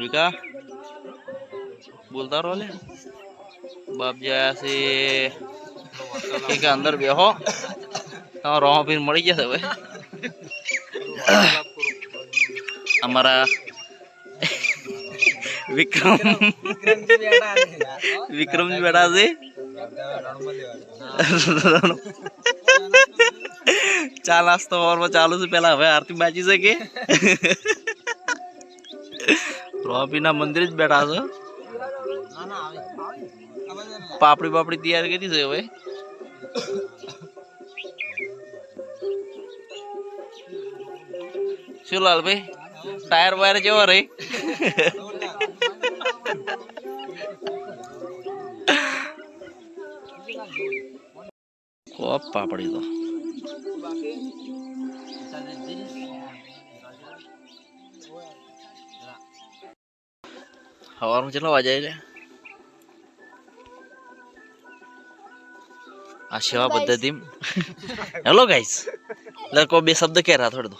Rika? बोलता रोले बाप जया से ठीक है अंदर बेहो तो रोह फिर मरी जैसे वे हमारा विक्रम विक्रम जी बेटा से चाल आस्ता और वो चालू से पहला हमें आरती बाजी से के રોપીના મંદિર જ બેઠા છે? પાપડી પાપડી તૈયાર કરી છે હવે શું લાલભાઈ ટાયર વાયર જેવા રે કોપ પાપડી તો. સવારમાં ચાલો વાજે એટલે આ સેવા પદ્ધતિ હેલો ગાઈસ લડકો બે શબ્દ કે રહ્યા થોડો